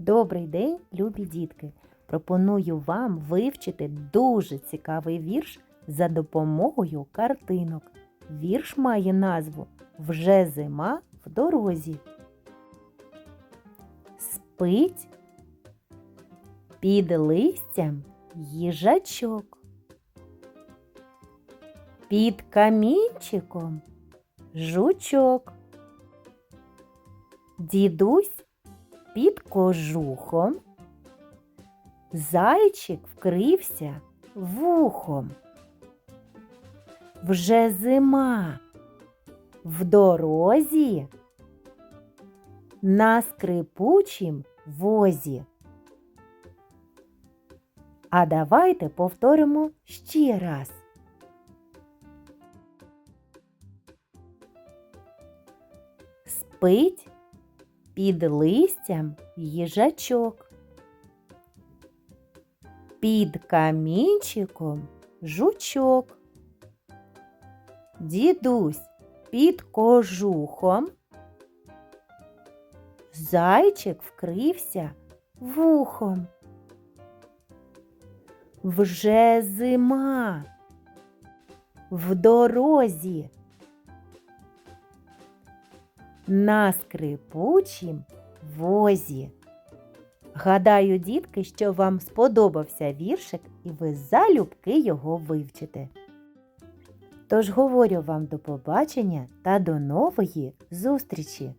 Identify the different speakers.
Speaker 1: Добрий день, любі дітки! Пропоную вам вивчити дуже цікавий вірш за допомогою картинок. Вірш має назву Вже зима в дорозі. Спить під листям їжачок. Під камінчиком жучок. Дідусь під кожухом. Зайчик вкрився вухом. Вже зима в дорозі на скрипучім возі. А давайте повторимо ще раз. Спить під листям їжачок. Під камінчиком жучок. Дідусь під кожухом. Зайчик вкрився вухом. Вже зима в дорозі на скрипучім возі. Гадаю, дітки, що вам сподобався віршик і ви залюбки його вивчите. Тож говорю вам до побачення та до нової зустрічі!